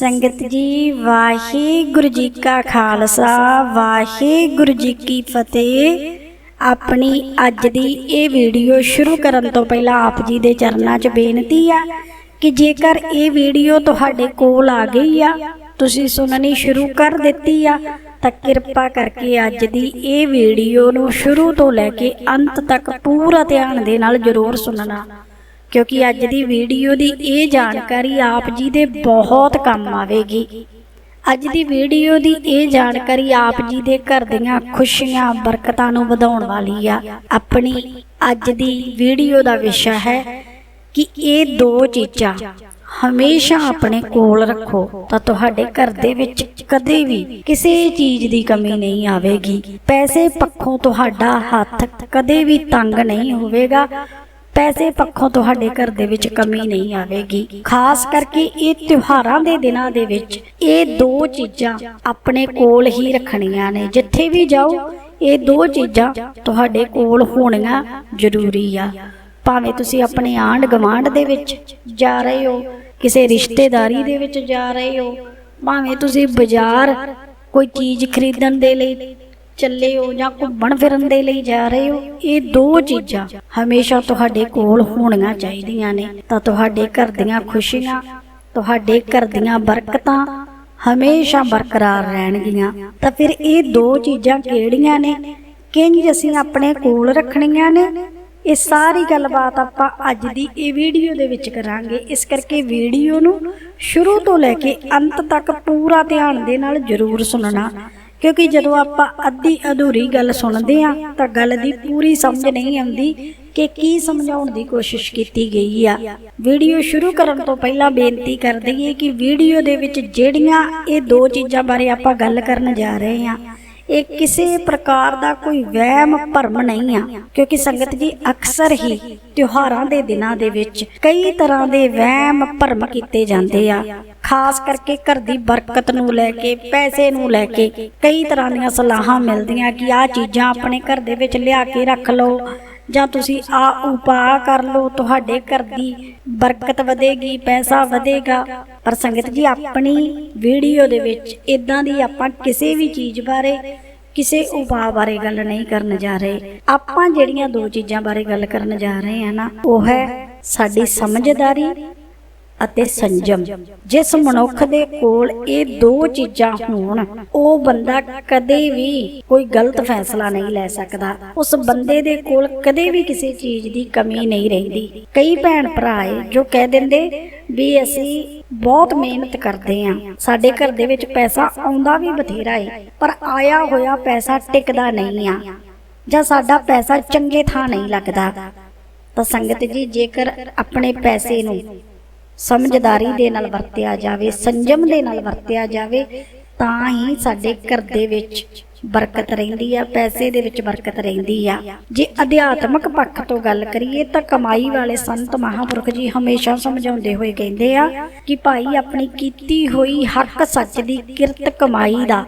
ਸੰਗਤ ਜੀ, ਵਾਹਿਗੁਰੂ ਜੀ ਕਾ ਖਾਲਸਾ, ਵਾਹਿਗੁਰੂ ਜੀ ਕੀ ਫਤਿਹ। ਆਪਣੀ ਅੱਜ ਦੀ ਇਹ ਵੀਡੀਓ ਸ਼ੁਰੂ ਕਰਨ ਤੋਂ ਪਹਿਲਾਂ ਆਪ ਜੀ ਦੇ ਚਰਨਾਂ 'ਚ ਬੇਨਤੀ ਆ ਕਿ ਜੇਕਰ ਇਹ ਵੀਡੀਓ ਤੁਹਾਡੇ ਕੋਲ ਆ ਗਈ ਆ, ਤੁਸੀਂ ਸੁਣਨੀ ਸ਼ੁਰੂ ਕਰ ਦਿੱਤੀ ਆ, ਤਾਂ ਕਿਰਪਾ ਕਰਕੇ ਅੱਜ ਦੀ ਇਹ ਵੀਡੀਓ ਨੂੰ ਸ਼ੁਰੂ ਤੋਂ ਲੈ ਕੇ ਅੰਤ ਤੱਕ ਪੂਰਾ ਧਿਆਨ ਦੇ ਨਾਲ ਜ਼ਰੂਰ ਸੁਣਨਾ। ਕਿਉਂਕਿ ਅੱਜ ਦੀ ਵੀਡੀਓ ਦੀ ਇਹ ਜਾਣਕਾਰੀ ਆਪ ਜੀ ਦੇ ਬਹੁਤ ਕੰਮ ਆਵੇਗੀ। ਅੱਜ ਦੀ ਵੀਡੀਓ ਦੀ ਇਹ ਜਾਣਕਾਰੀ ਆਪ ਜੀ ਦੇ ਘਰ ਦੀਆਂ ਖੁਸ਼ੀਆਂ, ਬਰਕਤਾਂ ਨੂੰ ਵਧਾਉਣ ਵਾਲੀ ਆ। ਆਪਣੀ ਅੱਜ ਦੀ ਵੀਡੀਓ ਦਾ ਵਿਸ਼ਾ ਹੈ ਕਿ ਇਹ ਦੋ ਚੀਜ਼ਾਂ ਹਮੇਸ਼ਾ ਆਪਣੇ ਕੋਲ ਰੱਖੋ ਤਾਂ ਤੁਹਾਡੇ ਘਰ ਦੇ ਵਿੱਚ ਕਦੇ ਵੀ ਕਿਸੇ ਚੀਜ਼ ਦੀ ਕਮੀ ਨਹੀਂ ਆਵੇਗੀ। ਪੈਸੇ ਪੱਖੋਂ ਤੁਹਾਡਾ ਹੱਥ ਕਦੇ ਵੀ ਤੰਗ ਨਹੀਂ ਹੋਵੇਗਾ। ਪੈਸੇ ਪੱਖੋਂ ਤੁਹਾਡੇ ਘਰ ਦੇ ਵਿੱਚ ਕਮੀ ਨਹੀਂ ਆਵੇਗੀ। ਖਾਸ ਕਰਕੇ ਇਹ ਤਿਉਹਾਰਾਂ ਦੇ ਦਿਨਾਂ ਦੇ ਵਿੱਚ ਇਹ ਦੋ ਚੀਜ਼ਾਂ ਆਪਣੇ ਕੋਲ ਹੀ ਰੱਖਣੀਆਂ ਨੇ। ਜਿੱਥੇ ਵੀ ਜਾਓ, ਇਹ ਦੋ ਚੀਜ਼ਾਂ ਤੁਹਾਡੇ ਕੋਲ ਹੋਣੀਆਂ ਜ਼ਰੂਰੀ ਆ। ਭਾਵੇਂ ਤੁਸੀਂ ਆਪਣੇ ਆਂਢ ਗਵਾਂਢ ਦੇ ਵਿੱਚ ਜਾ ਰਹੇ ਹੋ, ਕਿਸੇ ਰਿਸ਼ਤੇਦਾਰੀ ਦੇ ਵਿੱਚ ਜਾ ਰਹੇ ਹੋ, ਭਾਵੇਂ ਤੁਸੀਂ ਬਾਜ਼ਾਰ ਕੋਈ ਚੀਜ਼ ਖਰੀਦਣ ਦੇ ਲਈ ਚੱਲੇ ਹੋ ਜਾਂ ਘੁੰਮਣ ਫਿਰਨ ਦੇ ਲਈ ਜਾ ਰਹੇ ਹੋ, ਇਹ ਦੋ ਚੀਜ਼ਾਂ ਹਮੇਸ਼ਾ ਤੁਹਾਡੇ ਕੋਲ ਹੋਣੀਆਂ ਚਾਹੀਦੀਆਂ ਨੇ। ਤਾਂ ਤੁਹਾਡੇ ਘਰ ਦੀਆਂ ਖੁਸ਼ੀਆਂ, ਤੁਹਾਡੇ ਘਰ ਦੀਆਂ ਬਰਕਤਾਂ ਹਮੇਸ਼ਾ ਬਰਕਰਾਰ ਰਹਿਣਗੀਆਂ। ਤਾਂ ਫਿਰ ਇਹ ਦੋ ਚੀਜ਼ਾਂ ਕਿਹੜੀਆਂ ਨੇ? ਕਿੰਜ ਅਸੀਂ ਆਪਣੇ ਕੋਲ ਰੱਖਣੀਆਂ ਨੇ? ਇਹ ਸਾਰੀ ਗੱਲਬਾਤ ਆਪਾਂ ਅੱਜ ਦੀ ਇਹ ਵੀਡੀਓ ਦੇ ਵਿੱਚ ਕਰਾਂਗੇ। ਇਸ ਕਰਕੇ ਵੀਡੀਓ ਨੂੰ ਸ਼ੁਰੂ ਤੋਂ ਲੈ ਕੇ ਅੰਤ ਤੱਕ ਪੂਰਾ ਧਿਆਨ ਦੇ ਨਾਲ ਜ਼ਰੂਰ ਸੁਣਨਾ। ਕਿਉਂਕਿ ਜਦੋਂ ਆਪਾਂ ਅੱਧੀ ਅਧੂਰੀ ਗੱਲ ਸੁਣਦੇ ਆ ਤਾਂ ਗੱਲ ਦੀ ਪੂਰੀ ਸਮਝ ਨਹੀਂ ਆਉਂਦੀ ਕਿ ਕੀ ਸਮਝਾਉਣ ਦੀ ਕੋਸ਼ਿਸ਼ ਕੀਤੀ ਗਈ ਆ। ਵੀਡੀਓ ਸ਼ੁਰੂ ਕਰਨ ਤੋਂ ਪਹਿਲਾਂ ਬੇਨਤੀ ਕਰ ਦਈਏ ਕਿ ਵੀਡੀਓ ਦੇ ਵਿੱਚ ਜਿਹੜੀਆਂ ਇਹ ਦੋ ਚੀਜ਼ਾਂ ਬਾਰੇ ਆਪਾਂ ਗੱਲ ਕਰਨ ਜਾ ਰਹੇ ਆ ਇਹ ਕਿਸੇ ਪ੍ਰਕਾਰ ਦਾ ਕੋਈ ਵਹਿਮ, ਭਰਮ ਨਹੀਂ ਆ। ਕਿਉਂਕਿ ਸੰਗਤ ਜੀ, ਅਕਸਰ ਹੀ ਤਿਉਹਾਰਾਂ ਦੇ ਦਿਨਾਂ ਦੇ ਵਿੱਚ ਕਈ ਤਰ੍ਹਾਂ ਦੇ ਵਹਿਮ, ਭਰਮ ਕੀਤੇ ਜਾਂਦੇ ਆ। ਖਾਸ ਕਰਕੇ ਘਰ ਦੀ ਬਰਕਤ ਨੂੰ ਲੈ ਕੇ, ਪੈਸੇ ਨੂੰ ਲੈ ਕੇ ਕਈ ਤਰ੍ਹਾਂ ਦੀਆਂ ਸਲਾਹਾਂ ਮਿਲਦੀਆਂ ਕਿ ਆਹ ਚੀਜ਼ਾਂ ਆਪਣੇ ਘਰ ਦੇ ਵਿੱਚ ਲਿਆ ਕੇ ਰੱਖ ਲਓ, ਜਾਂ ਤੁਸੀਂ ਆ ਉਪਾਅ ਕਰ ਲਓ, ਤੁਹਾਡੇ ਘਰ ਦੀ ਬਰਕਤ ਵਧੇਗੀ, ਪੈਸਾ ਵਧੇਗਾ। ਪਰ ਸੰਗਤ ਜੀ, ਆਪਣੀ ਵੀਡੀਓ ਦੇ ਵਿੱਚ ਇਦਾਂ ਦੀ ਆਪਾਂ ਕਿਸੇ ਵੀ ਚੀਜ਼ ਬਾਰੇ ਕਿਸੇ ਉਪਾਅ ਬਾਰੇ ਗੱਲ ਨਹੀਂ ਕਰਨ ਜਾ ਰਹੇ। ਆਪਾਂ ਜਿਹੜੀਆਂ ਦੋ ਚੀਜ਼ਾਂ ਬਾਰੇ ਗੱਲ ਕਰਨ ਜਾ ਰਹੇ ਹਾਂ ਨਾ, ਉਹ ਹੈ ਸਾਡੀ ਸਮਝਦਾਰੀ ਅਤੇ ਸੰਜਮ। ਜਿਸ ਮਨੁੱਖ ਦੇ ਕੋਲ ਇਹ ਦੋ ਚੀਜ਼ਾਂ ਹੋਣ, ਉਹ ਬੰਦਾ ਕਦੇ ਵੀ ਕੋਈ ਗਲਤ ਫੈਸਲਾ ਨਹੀਂ ਲੈ ਸਕਦਾ। ਉਸ ਬੰਦੇ ਦੇ ਕੋਲ ਕਦੇ ਵੀ ਕਿਸੇ ਚੀਜ਼ ਦੀ ਕਮੀ ਨਹੀਂ ਰਹਿੰਦੀ। ਕਈ ਭੈਣ ਭਰਾ ਏ ਜੋ ਕਹਿ ਦਿੰਦੇ ਵੀ ਅਸੀਂ ਬਹੁਤ ਮਿਹਨਤ ਕਰਦੇ ਆਂ। ਸਾਡੇ ਘਰ ਦੇ ਵਿੱਚ ਪੈਸਾ ਆਉਂਦਾ ਵੀ ਬਥੇਰਾ ਏ, ਪਰ ਆਇਆ ਹੋਇਆ ਪੈਸਾ ਟਿਕਦਾ ਨਹੀਂ ਆ। ਜਾਂ ਸਾਡਾ ਪੈਸਾ ਚੰਗੇ ਥਾਂ ਨਹੀਂ ਲੱਗਦਾ। ਤਾਂ ਸੰਗਤ ਜੀ, ਜੇਕਰ ਆਪਣੇ ਪੈਸੇ ਨੂੰ ਸਮਝਦਾਰੀ ਦੇ ਨਾਲ ਵਰਤਿਆ ਜਾਵੇ, ਸੰਜਮ ਦੇ ਨਾਲ ਵਰਤਿਆ ਜਾਵੇ, ਤਾਂ ਹੀ ਸਾਡੇ ਘਰ ਦੇ ਵਿੱਚ ਬਰਕਤ ਰਹਿੰਦੀ ਆ, ਪੈਸੇ ਦੇ ਵਿੱਚ ਬਰਕਤ ਰਹਿੰਦੀ ਆ। ਜੇ ਅਧਿਆਤਮਕ ਪੱਖ ਤੋਂ ਗੱਲ ਕਰੀਏ ਤਾਂ ਕਮਾਈ ਵਾਲੇ ਸੰਤ ਮਹਾਪੁਰਖ ਜੀ ਹਮੇਸ਼ਾ ਸਮਝਾਉਂਦੇ ਹੋਏ ਕਹਿੰਦੇ ਆ ਕਿ ਭਾਈ ਆਪਣੀ ਕੀਤੀ ਹੋਈ ਹੱਕ ਸੱਚ ਦੀ ਕਿਰਤ ਕਮਾਈ ਦਾ,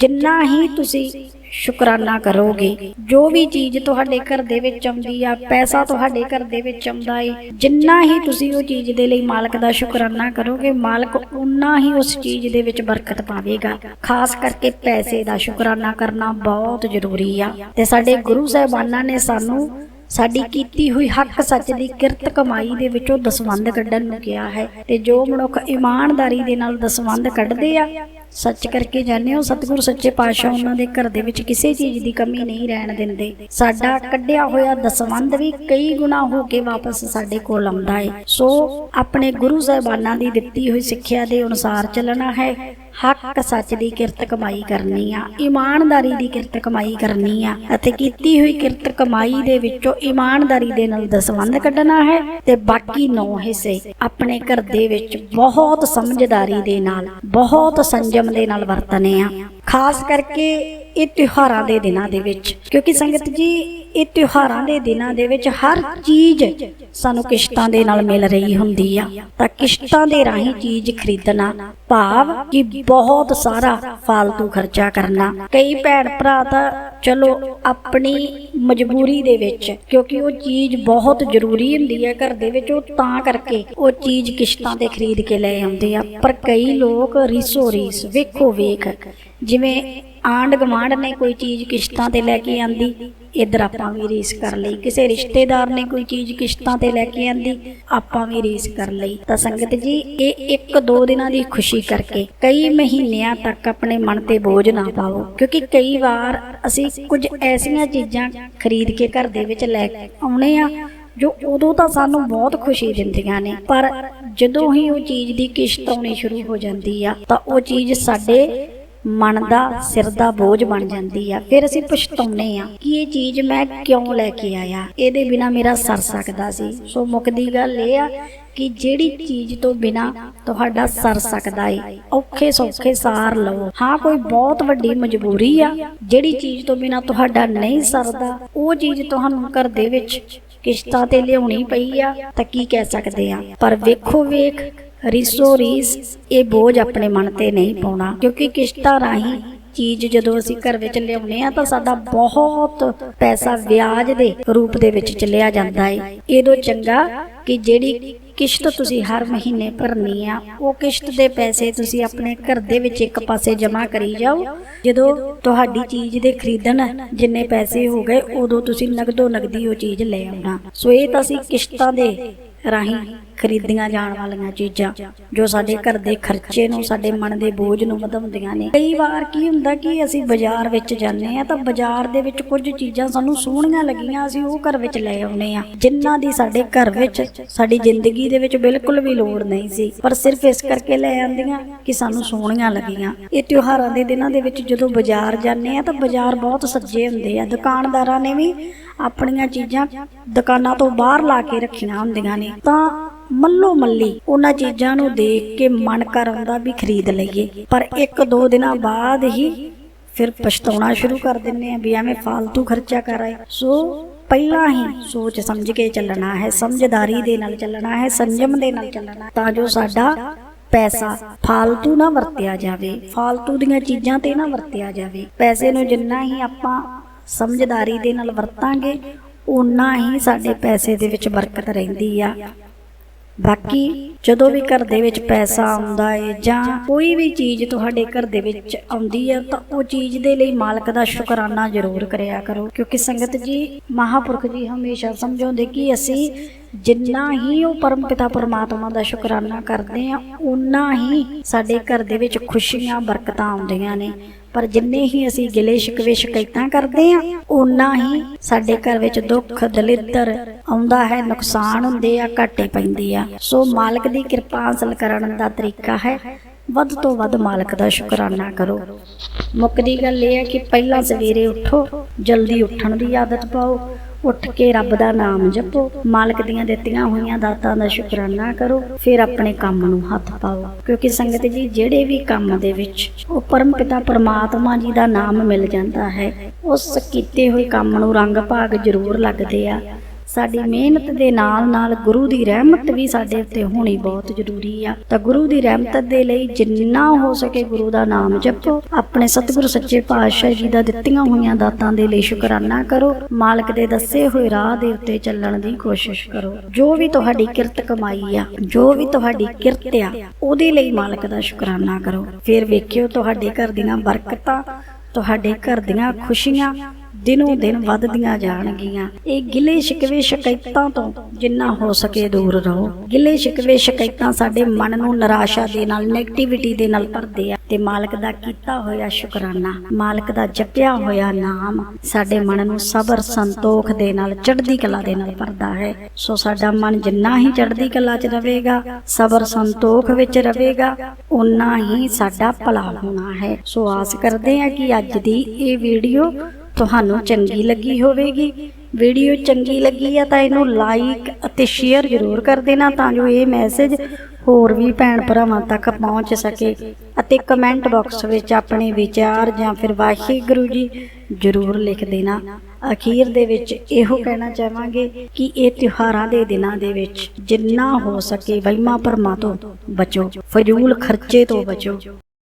ਜਿੰਨਾ ਹੀ ਤੁਸੀਂ ਸ਼ੁਕਰਾਨਾ ਕਰੋਗੇ। ਜੋ ਵੀ ਚੀਜ਼ ਤੁਹਾਡੇ ਘਰ ਦੇ ਵਿੱਚ ਆਉਂਦੀ ਆ, ਪੈਸਾ ਤੁਹਾਡੇ ਘਰ ਦੇ ਵਿੱਚ ਆਉਂਦਾ ਏ, ਜਿੰਨਾ ਹੀ ਤੁਸੀਂ ਉਹ ਚੀਜ਼ ਦੇ ਲਈ ਮਾਲਕ ਦਾ ਸ਼ੁਕਰਾਨਾ ਕਰੋਗੇ, ਮਾਲਕ ਉਨਾ ਹੀ ਉਸ ਚੀਜ਼ ਦੇ ਵਿੱਚ ਬਰਕਤ ਪਾਵੇਗਾ। ਖਾਸ ਕਰਕੇ ਪੈਸੇ ਦਾ ਸ਼ੁਕਰਾਨਾ ਕਰਨਾ ਬਹੁਤ ਜ਼ਰੂਰੀ ਆ। ਤੇ ਸਾਡੇ ਗੁਰੂ ਸਾਹਿਬਾਨਾਂ ਨੇ ਸਾਨੂੰ ਸਾਡੀ ਕੀਤੀ ਹੋਈ ਹੱਕ ਸੱਚ ਦੀ ਕਿਰਤ ਕਮਾਈ ਦੇ ਵਿੱਚੋਂ ਦਸਵੰਧ ਕੱਢਣ ਨੂੰ ਕਿਹਾ ਹੈ। ਤੇ ਜੋ ਮਨੁੱਖ ਇਮਾਨਦਾਰੀ ਦੇ ਨਾਲ ਦਸਵੰਧ ਕੱਢਦੇ ਆ ਸੱਚ ਕਰਕੇ ਜਾਣੇ ਹੋ ਸਤਿਗੁਰੂ ਸੱਚੇ ਪਾਤਸ਼ਾਹ ਉਹਨਾਂ ਦੇ ਘਰ ਦੇ ਵਿੱਚ ਕਿਸੇ ਚੀਜ਼ ਦੀ ਕਮੀ ਨਹੀਂ ਰਹਿਣ ਦਿੰਦੇ। ਸਾਡਾ ਕੱਢਿਆ ਹੋਇਆ ਦਸਵੰਧ ਵੀ ਕਈ ਗੁਣਾ ਹੋ ਕੇ ਵਾਪਸ ਸਾਡੇ ਕੋਲ ਆਉਂਦਾ ਹੈ ਸੋ ਆਪਣੇ ਗੁਰੂ ਸਾਹਿਬਾਨਾਂ ਦੀ ਦਿੱਤੀ ਹੋਈ ਸਿੱਖਿਆ ਦੇ ਅਨੁਸਾਰ ਚੱਲਣਾ ਹੈ। ਹੱਕ ਸੱਚ ਦੀ ਕਿਰਤ ਕਮਾਈ ਕਰਨੀ ਆ, ਇਮਾਨਦਾਰੀ ਦੀ ਕਿਰਤ ਕਮਾਈ ਕਰਨੀ ਆ ਅਤੇ ਕੀਤੀ ਹੋਈ ਕਿਰਤ ਕਮਾਈ ਦੇ ਵਿੱਚੋਂ ਇਮਾਨਦਾਰੀ ਦੇ ਨਾਲ ਦਸਵੰਧ ਕੱਢਣਾ ਹੈ ਤੇ ਬਾਕੀ 9 ਹਿੱਸੇ ਆਪਣੇ ਘਰ ਦੇ ਵਿੱਚ ਬਹੁਤ ਸਮਝਦਾਰੀ ਦੇ ਨਾਲ, ਬਹੁਤ ਸੰਜਮ ਦੇ ਨਾਲ ਵਰਤਨੇ ਆ। ਖਾਸ ਕਰਕੇ ਇਹ ਤਿਉਹਾਰਾਂ ਦੇ ਦਿਨਾਂ ਦੇ ਵਿੱਚ, ਕਿਉਂਕਿ ਸੰਗਤ ਜੀ, ਇਹ ਤਿਉਹਾਰਾਂ ਦੇ ਦਿਨਾਂ ਦੇ ਵਿੱਚ ਹਰ ਚੀਜ਼ ਸਾਨੂੰ ਕਿਸ਼ਤਾਂ ਦੇ ਨਾਲ ਮਿਲ ਰਹੀ ਹੁੰਦੀ ਆ। ਤਾਂ ਕਿਸ਼ਤਾਂ ਦੇ ਰਾਹੀਂ ਚੀਜ਼ ਖਰੀਦਣਾ, ਭਾਵ ਕਿ ਬਹੁਤ ਸਾਰਾ ਫालतू ਖਰਚਾ ਕਰਨਾ। ਕਈ ਭੈਣ ਭਰਾ ਤਾਂ ਚਲੋ ਆਪਣੀ ਮਜਬੂਰੀ ਦੇ ਵਿੱਚ, ਕਿਉਂਕਿ ਉਹ ਚੀਜ਼ ਬਹੁਤ ਜ਼ਰੂਰੀ ਹੁੰਦੀ ਹੈ ਘਰ ਦੇ ਵਿੱਚ, ਉਹ ਤਾਂ ਕਰਕੇ ਉਹ ਚੀਜ਼ ਕਿਸ਼ਤਾਂ ਤੇ ਖਰੀਦ ਕੇ ਲੈ ਆਉਂਦੇ ਆ। ਪਰ ਕਈ ਲੋਕ ਰੀਸੋ ਰੀਸ ਵੇਖੋ ਵੇਖ ਜਿਵੇਂ ਆਂਡ ਗਵਾਂਡ ਨੇ ਕੋਈ ਚੀਜ਼ ਕਿਸ਼ਤਾਂ ਤੇ ਲੈ ਕੇ ਆਂਦੀ, ਇੱਧਰ ਆਪਾਂ ਵੀ ਰੀਸ ਕਰ ਲਈ। ਕਿਸੇ ਰਿਸ਼ਤੇਦਾਰ ਨੇ ਕੋਈ ਚੀਜ਼ ਕਿਸ਼ਤਾਂ ਤੇ ਲੈ ਕੇ ਆਂਦੀ, ਆਪਾਂ ਵੀ ਰੀਸ ਕਰ ਲਈ। ਤਾਂ ਸੰਗਤ ਜੀ, ਇਹ ਇੱਕ ਦੋ ਦਿਨਾਂ ਦੀ ਖੁਸ਼ੀ ਕਰਕੇ ਕਈ ਮਹੀਨਿਆਂ ਤੱਕ ਆਪਣੇ ਮਨ ਤੇ ਬੋਝ ਨਾ ਪਾਓ ਕਿਉਂਕਿ ਕਈ ਵਾਰ ਅਸੀਂ ਕੁਝ ਐਸੀਆਂ ਚੀਜ਼ਾਂ ਖਰੀਦ ਕੇ ਘਰ ਦੇ ਵਿੱਚ ਲੈ ਆਉਣੇ ਆ, ਜੋ ਉਦੋਂ ਤਾਂ ਸਾਨੂੰ ਬਹੁਤ ਖੁਸ਼ੀ ਦਿੰਦੀਆਂ ਨੇ। ਪਰ ਜਦੋਂ ਹੀ ਉਹ ਚੀਜ਼ ਦੀ ਕਿਸ਼ਤ ਆਉਣੀ ਸ਼ੁਰੂ ਹੋ ਜਾਂਦੀ ਆ, ਤਾਂ ਉਹ ਚੀਜ਼ ਸਾਡੇ ਮਨ ਦਾ ਸਿਰ ਦਾ ਬੋਝ ਬਣ ਜਾਂਦੀ ਆ। ਫਿਰ ਅਸੀਂ ਪਛਤਾਉਂਦੇ ਆ ਕਿ ਇਹ ਚੀਜ਼ ਮੈਂ ਕਿਉਂ ਲੈ ਕੇ ਆਇਆ? ਇਹਦੇ ਬਿਨਾ ਮੇਰਾ ਸਰ ਸਕਦਾ ਸੀ। ਸੋ ਮੁੱਕਦੀ ਗੱਲ ਇਹ ਆ ਕਿ ਜਿਹੜੀ ਚੀਜ਼ ਤੋਂ ਬਿਨਾ ਤੁਹਾਡਾ ਸਰ ਸਕਦਾ ਏ, ਔਖੇ ਸੌਖੇ ਸਾਰ ਲਵੋ। ਹਾਂ, ਕੋਈ ਬਹੁਤ ਵੱਡੀ ਮਜਬੂਰੀ ਆ, ਜਿਹੜੀ ਚੀਜ਼ ਤੋਂ ਬਿਨਾ ਤੁਹਾਡਾ ਨਹੀਂ ਸਰਦਾ, ਉਹ ਚੀਜ਼ ਤੁਹਾਨੂੰ ਘਰ ਦੇ ਵਿੱਚ ਕਿਸ਼ਤਾਂ ਤੇ ਲਿਆਉਣੀ ਪਈ ਆ ਤਾਂ ਕੀ ਕਹਿ ਸਕਦੇ ਆ? ਪਰ ਵੇਖੋ ਵੇਖ ਰੀਸੋ ਰੀਸ ਇਹ ਬੋਝ ਆਪਣੇ ਮਨ ਤੇ ਨਹੀਂ ਪਾਉਣਾ, ਕਿਉਂਕਿ ਕਿਸ਼ਤਾਂ ਰਾਹੀਂ ਚੀਜ਼ ਜਦੋਂ ਅਸੀਂ ਘਰ ਵਿੱਚ ਲਿਆਉਨੇ ਆ ਤਾਂ ਸਾਡਾ ਬਹੁਤ ਪੈਸਾ ਵਿਆਜ ਦੇ ਰੂਪ ਦੇ ਵਿੱਚ ਚੱਲਿਆ ਜਾਂਦਾ ਹੈ ਇਹਦੋਂ ਚੰਗਾ ਕਿ ਜਿਹੜੀ ਕਿਸ਼ਤ ਤੁਸੀਂ ਹਰ ਮਹੀਨੇ ਭਰਨੀ ਆ, ਉਹ ਕਿਸ਼ਤ ਦੇ ਪੈਸੇ ਤੁਸੀਂ ਆਪਣੇ ਘਰ ਦੇ ਵਿੱਚ ਇੱਕ ਪਾਸੇ ਜਮ੍ਹਾਂ ਕਰੀ ਜਾਓ। ਜਦੋਂ ਤੁਹਾਡੀ ਚੀਜ਼ ਦੇ ਖਰੀਦਣ ਜਿੰਨੇ ਪੈਸੇ ਹੋ ਗਏ, ਉਦੋਂ ਤੁਸੀਂ ਨਗਦੋ ਨਗਦੀ ਉਹ ਚੀਜ਼ ਲੈ ਆਉਣਾ। ਸੋ ਇਹ ਤਾਂ ਅਸੀਂ ਕਿਸ਼ਤਾਂ ਦੇ ਰਾਹੀਂ ਖਰੀਦੀਆਂ ਜਾਣ ਵਾਲੀਆਂ ਚੀਜ਼ਾਂ, ਜੋ ਸਾਡੇ ਘਰ ਦੇ ਖਰਚੇ ਨੂੰ, ਸਾਡੇ ਮਨ ਦੇ ਬੋਝ ਨੂੰ ਵਧਾਉਂਦੀਆਂ ਨੇ। ਕਈ ਵਾਰ ਕੀ ਹੁੰਦਾ ਕਿ ਅਸੀਂ ਬਾਜ਼ਾਰ ਵਿੱਚ ਜਾਂਦੇ ਆ ਤਾਂ ਬਾਜ਼ਾਰ ਦੇ ਵਿੱਚ ਕੁਝ ਚੀਜ਼ਾਂ ਸਾਨੂੰ ਸੋਹਣੀਆਂ ਲੱਗੀਆਂ, ਅਸੀਂ ਉਹ ਘਰ ਵਿੱਚ ਲੈ ਆਉਨੇ ਆ ਜਿਨ੍ਹਾਂ ਦੀ ਸਾਡੇ ਘਰ ਵਿੱਚ, ਸਾਡੀ ਜ਼ਿੰਦਗੀ ਦੇ ਵਿੱਚ ਬਿਲਕੁਲ ਵੀ ਲੋੜ ਨਹੀਂ ਸੀ। ਪਰ ਸਿਰਫ ਇਸ ਕਰਕੇ ਲੈ ਆਂਦੀਆਂ ਕਿ ਸਾਨੂੰ ਸੋਹਣੀਆਂ ਲੱਗੀਆਂ। ਇਹ ਤਿਉਹਾਰਾਂ ਦੇ ਦਿਨਾਂ ਦੇ ਵਿੱਚ ਜਦੋਂ ਬਾਜ਼ਾਰ ਜਾਂਦੇ ਆ ਤਾਂ ਬਾਜ਼ਾਰ ਬਹੁਤ ਸੱਜੇ ਹੁੰਦੇ ਆ। ਦੁਕਾਨਦਾਰਾਂ ਨੇ ਵੀ ਆਪਣੀਆਂ ਚੀਜ਼ਾਂ ਦੁਕਾਨਾਂ ਤੋਂ ਬਾਹਰ ਲਾ ਕੇ ਰੱਖੀਆਂ ਹੁੰਦੀਆਂ ਨੇ। ਹਨ ਤਾਂ ਮੱਲੋ ਮੱਲੀ ਉਹਨਾਂ ਚੀਜ਼ਾਂ ਨੂੰ ਦੇਖ ਕੇ ਮਨ ਕਰ ਆਉਂਦਾ ਵੀ ਖਰੀਦ ਲਈਏ। ਪਰ ਇੱਕ ਦੋ ਦਿਨਾਂ ਬਾਅਦ ਹੀ ਫਿਰ ਪਛਤਾਉਣਾ ਸ਼ੁਰੂ ਕਰ ਦਿੰਨੇ ਆ ਵੀ ਐਵੇਂ ਫालतू ਖਰਚਾ ਕਰ ਆਏ। ਸੋ ਪਹਿਲਾਂ ਹੀ ਸੋਚ ਸਮਝ ਕੇ ਚੱਲਣਾ ਹੈ, ਸਮਝਦਾਰੀ ਦੇ ਨਾਲ ਚੱਲਣਾ ਹੈ, ਸੰਜਮ ਦੇ ਨਾਲ ਚੱਲਣਾ ਤਾਂ ਜੋ ਸਾਡਾ ਪੈਸਾ ਫਾਲਤੂ ਨਾ ਵਰਤਿਆ ਜਾਵੇ, ਫਾਲਤੂ ਦੀਆਂ ਚੀਜ਼ਾਂ ਤੇ ਨਾ ਵਰਤਿਆ ਜਾਵੇ। ਪੈਸੇ ਨੂੰ ਜਿੰਨਾ ਹੀ ਆਪਾਂ ਸਮਝਦਾਰੀ ਦੇ ਨਾਲ ਵਰਤਾਂਗੇ ਉਨਾ ਹੀ ਸਾਡੇ ਪੈਸੇ ਦੇ ਵਿੱਚ ਬਰਕਤ ਰਹਿੰਦੀ ਆ। ਬਾਕੀ ਜਦੋਂ ਵੀ ਘਰ ਦੇ ਵਿੱਚ ਪੈਸਾ ਆਉਂਦਾ ਏ ਜਾਂ ਕੋਈ ਵੀ ਚੀਜ਼ ਤੁਹਾਡੇ ਘਰ ਦੇ ਵਿੱਚ ਆਉਂਦੀ ਹੈ ਤਾਂ ਉਹ ਚੀਜ਼ ਦੇ ਲਈ ਮਾਲਕ ਦਾ ਸ਼ੁਕਰਾਨਾ ਜ਼ਰੂਰ ਕਰਿਆ ਕਰੋ। ਕਿਉਂਕਿ ਸੰਗਤ ਜੀ, ਮਹਾਪੁਰਖ ਜੀ ਹਮੇਸ਼ਾ ਸਮਝਾਉਂਦੇ ਕਿ ਅਸੀਂ ਜਿੰਨਾ ਹੀ ਉਹ ਪਰਮ ਪਿਤਾ ਪਰਮਾਤਮਾ ਦਾ ਸ਼ੁਕਰਾਨਾ ਕਰਦੇ ਆ ਉਨਾ ਹੀ ਸਾਡੇ ਘਰ ਦੇ ਵਿੱਚ ਖੁਸ਼ੀਆਂ, ਬਰਕਤਾਂ ਆਉਂਦੀਆਂ ਨੇ। ਪਰ ਜਿੰਨੇ ਹੀ ਅਸੀਂ ਗਿਲੇ ਸ਼ਿਕਵੇ ਸ਼ਿਕਾਇਤਾਂ ਕਰਦੇ ਆ ਉਨਾ ਹੀ ਸਾਡੇ ਘਰ ਵਿੱਚ ਦੁੱਖ, ਦਲਿੱਦਰ ਆਉਂਦਾ ਹੈ, ਨੁਕਸਾਨ ਹੁੰਦੇ ਆ, ਘਾਟੇ ਪੈਂਦੇ ਆ। ਸੋ ਮਾਲਕ ਦੀ ਕਿਰਪਾ ਹਾਸਲ ਕਰਨ ਦਾ ਤਰੀਕਾ ਹੈ। ਵੱਧ ਤੋਂ ਵੱਧ ਮਾਲਕ ਦਾ ਸ਼ੁਕਰਾਨਾ ਕਰੋ। ਮੁੱਕਦੀ ਗੱਲ ਇਹ ਹੈ ਕਿ ਪਹਿਲਾਂ ਸਵੇਰੇ ਉੱਠੋ, ਜਲਦੀ ਉੱਠਣ ਦੀ ਆਦਤ ਪਾਓ। ਉੱਠ ਕੇ ਰੱਬ ਦਾ ਨਾਮ ਜਪੋ। ਮਾਲਕ ਦੀਆਂ ਦਿੱਤੀਆਂ ਹੋਈਆਂ ਦਾਤਾਂ ਦਾ ਸ਼ੁਕਰਾਨਾ ਕਰੋ। ਫਿਰ ਆਪਣੇ ਕੰਮ ਨੂੰ ਹੱਥ ਪਾਓ। ਕਿਉਂਕਿ ਸੰਗਤ ਜੀ, ਜਿਹੜੇ ਵੀ ਕੰਮ ਦੇ ਵਿੱਚ ਉਹ ਪਰਮ ਪਿਤਾ ਪਰਮਾਤਮਾ ਜੀ ਦਾ ਨਾਮ ਮਿਲ ਜਾਂਦਾ ਹੈ, ਉਸ ਕੀਤੇ ਹੋਏ ਕੰਮ ਨੂੰ ਰੰਗ ਭਾਗ ਜ਼ਰੂਰ ਲੱਗਦੇ ਆ। ਸਾਡੀ ਮਿਹਨਤ ਦੇ ਨਾਲ ਨਾਲ ਗੁਰੂ ਦੀ ਰਹਿਮਤ ਵੀ ਸਾਡੇ ਉੱਤੇ ਹੋਣੀ ਬਹੁਤ ਜ਼ਰੂਰੀ ਆ। ਤਾਂ ਗੁਰੂ ਦੀ ਰਹਿਮਤ ਦੇ ਲਈ ਜਿੰਨਾ ਹੋ ਸਕੇ ਗੁਰੂ ਦਾ ਨਾਮ ਜਪੋ। ਆਪਣੇ ਸਤਿਗੁਰੂ ਸੱਚੇ ਪਾਤਸ਼ਾਹ ਜੀ ਦਾ ਦਿੱਤੀਆਂ ਹੋਈਆਂ ਦਾਤਾਂ ਦੇ ਲਈ ਸ਼ੁਕਰਾਨਾ ਕਰੋ। ਮਾਲਕ ਦੇ ਦੱਸੇ ਹੋਏ ਰਾਹ ਦੇ ਉੱਤੇ ਚੱਲਣ ਦੀ ਕੋਸ਼ਿਸ਼ ਕਰੋ। ਜੋ ਵੀ ਤੁਹਾਡੀ ਕਿਰਤ ਕਮਾਈ ਆ, ਜੋ ਵੀ ਤੁਹਾਡੀ ਕਿਰਤ ਆ, ਉਹਦੇ ਲਈ ਮਾਲਕ ਦਾ ਸ਼ੁਕਰਾਨਾ ਕਰੋ। ਫਿਰ ਵੇਖਿਓ ਤੁਹਾਡੇ ਘਰ ਦੀਆਂ ਬਰਕਤਾਂ, ਤੁਹਾਡੇ ਘਰ ਦੀਆਂ ਖੁਸ਼ੀਆਂ ਦਿਨੋਂ ਦਿਨ ਵੱਧਦੀਆਂ ਜਾਣਗੀਆਂ। ਇਹ ਗਿਲੇ ਸ਼ਿਕਵੇ ਸ਼ਿਕਾਇਤਾਂ ਤੋਂ ਜਿੰਨਾ ਹੋ ਸਕੇ ਦੂਰ ਰਹੋ। ਗਿਲੇ ਸ਼ਿਕਵੇ ਸ਼ਿਕਾਇਤਾਂ ਸਾਡੇ ਮਨ ਨੂੰ ਨਿਰਾਸ਼ਾ ਦੇ ਨਾਲ 네ਗੇਟਿਵਿਟੀ ਦੇ ਨਾਲ ਭਰਦੇ ਆ। ਤੇ ਮਾਲਕ ਦਾ ਕੀਤਾ ਹੋਇਆ ਸ਼ੁਕਰਾਨਾ, ਮਾਲਕ ਦਾ ਜਪਿਆ ਹੋਇਆ ਨਾਮ ਸਾਡੇ ਮਨ ਨੂੰ ਸਬਰ, ਸੰਤੋਖ ਦੇ ਨਾਲ, ਚੜ੍ਹਦੀ ਕਲਾ ਦੇ ਨਾਲ ਭਰਦਾ ਹੈ। ਸੋ ਸਾਡਾ ਮਨ ਜਿੰਨਾ ਹੀ ਚੜ੍ਹਦੀ ਕਲਾ 'ਚ ਰਹੇਗਾ, ਸਬਰ, ਸੰਤੋਖ ਵਿੱਚ ਰਹੇਗਾ ਉਨਾ ਹੀ ਸਾਡਾ ਭਲਾ ਹੋਣਾ ਹੈ। ਸੋ ਆਸ ਕਰਦੇ ਆ ਕਿ ਅੱਜ ਦੀ ਇਹ ਵੀਡੀਓ ਤੁਹਾਨੂੰ ਚੰਗੀ ਲੱਗੀ ਹੋਵੇਗੀ। ਵੀਡੀਓ ਚੰਗੀ ਲੱਗੀ ਆ ਤਾਂ ਇਹਨੂੰ ਲਾਈਕ ਅਤੇ ਸ਼ੇਅਰ ਜ਼ਰੂਰ ਕਰ ਦੇਣਾ ਤਾਂ ਜੋ ਇਹ ਮੈਸੇਜ ਹੋਰ ਵੀ ਭੈਣ ਭਰਾਵਾਂ ਤੱਕ ਪਹੁੰਚ ਸਕੇ ਅਤੇ ਕਮੈਂਟ ਬਾਕਸ ਵਿੱਚ ਆਪਣੇ ਵਿਚਾਰ ਜਾਂ ਫਿਰ ਵਾਹਿਗੁਰੂ ਜੀ ਜ਼ਰੂਰ ਲਿਖ ਦੇਣਾ। ਅਖੀਰ ਦੇ ਵਿੱਚ ਇਹੋ ਕਹਿਣਾ ਚਾਹਾਂਗੇ ਕਿ ਇਹ ਤਿਉਹਾਰਾਂ ਦੇ ਦਿਨਾਂ ਦੇ ਵਿੱਚ ਜਿੰਨਾ ਹੋ ਸਕੇ ਵਹਿਮਾਂ ਭਰਮਾਂ ਤੋਂ ਬਚੋ। ਫਜ਼ੂਲ ਖਰਚੇ ਤੋਂ ਬਚੋ।